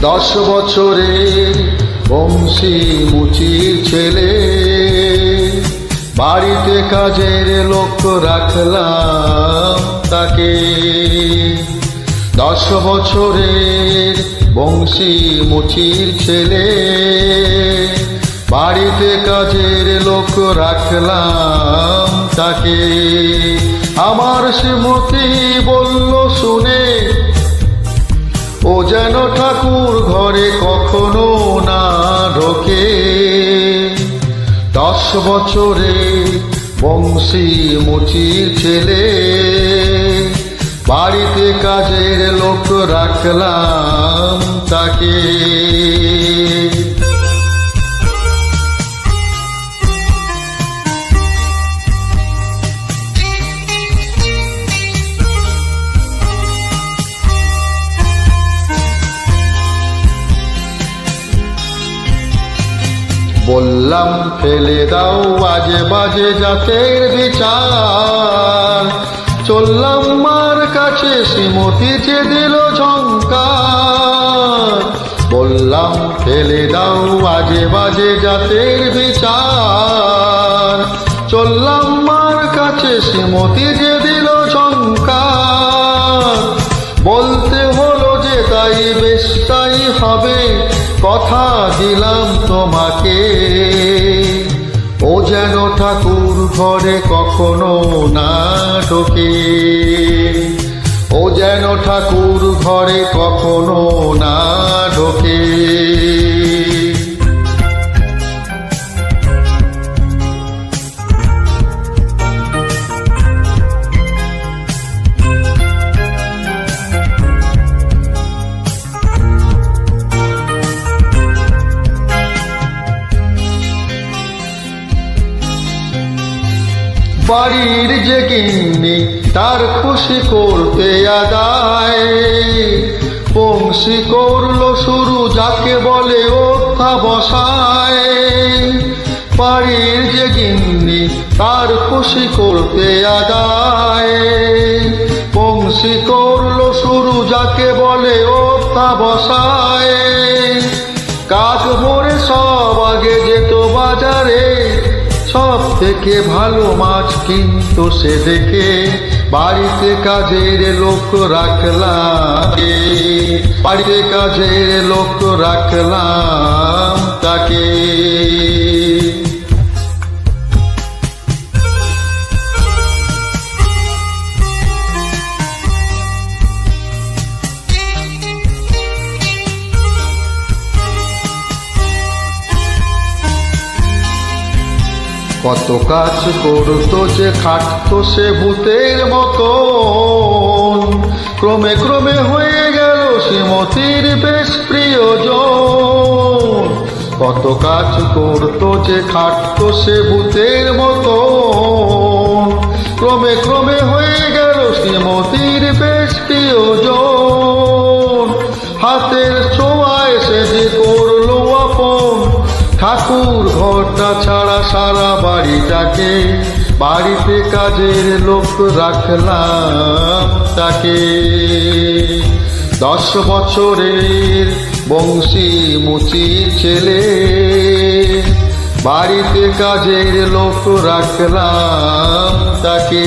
দশ বছরে বংশী মুচির ছেলে। বাড়িতে কাজের লোক রাখলাম তাকে। দশ বছরের বংশী মুচির ছেলে। বাড়িতে কাজের লোক রাখলাম তাকে। আমার শ্রীমতী বলল, শুনে ও যেন ঠাকুর ঘরে কখনো না ঢোকে। দশ বছরে বংশী মুচির ছেলে। বাড়িতে কাজের লোক রাখলাম তাকে। বললাম, ফেলে দাও বাজে বাজে জাতের বিচার। চললাম মার কাছে, শ্রীমতী যে দিল ঝঙ্কার বললাম, ফেলে দাও বাজে বাজে জাতের বিচার। চললাম মার কাছে, শ্রীমতী যে কথা দিলাম তোমাকে। ও যেন ঠাকুর ঘরে কখনো না ঢোকে। ও যেন ঠাকুর ঘরে কখনো না ঢোকে। বাড়ির যে গিন্নি তার খুশি করতে আদায়। বংশী করল শুরু, যাকে বলে ওঠা বসায়। বাড়ির যে গিন্নি, তার খুশি করতে আদায়। বংশী করল শুরু, যাকে বলে ওঠা বসায়। কাজ ভরে সব আগে যেত থেকে ভালো মাছ কিন্তু সে দেখে বাড়িতে কাজের লোক রাখলাম। বাড়িতে কাজের লোক রাখলাম তাকে। কত কাজ করতো যে খাটতো সে ভূতের মতন। ক্রমে ক্রমে হয়ে গেল শ্রীমতির বেশ প্রিয়জন। কত কাজ করতো যে খাটতো সে ভূতের মতন। ক্রমে ক্রমে হয়ে গেল শ্রীমতির বেশ প্রিয়জন। হাতের ঘরটা ছাড়া সারা বাড়িটাকে, বাড়িতে কাজের লোক রাখলাম তাকে। দশ বছরের বংশী মুচির ছেলে, বাড়িতে কাজের লোক রাখলাম তাকে।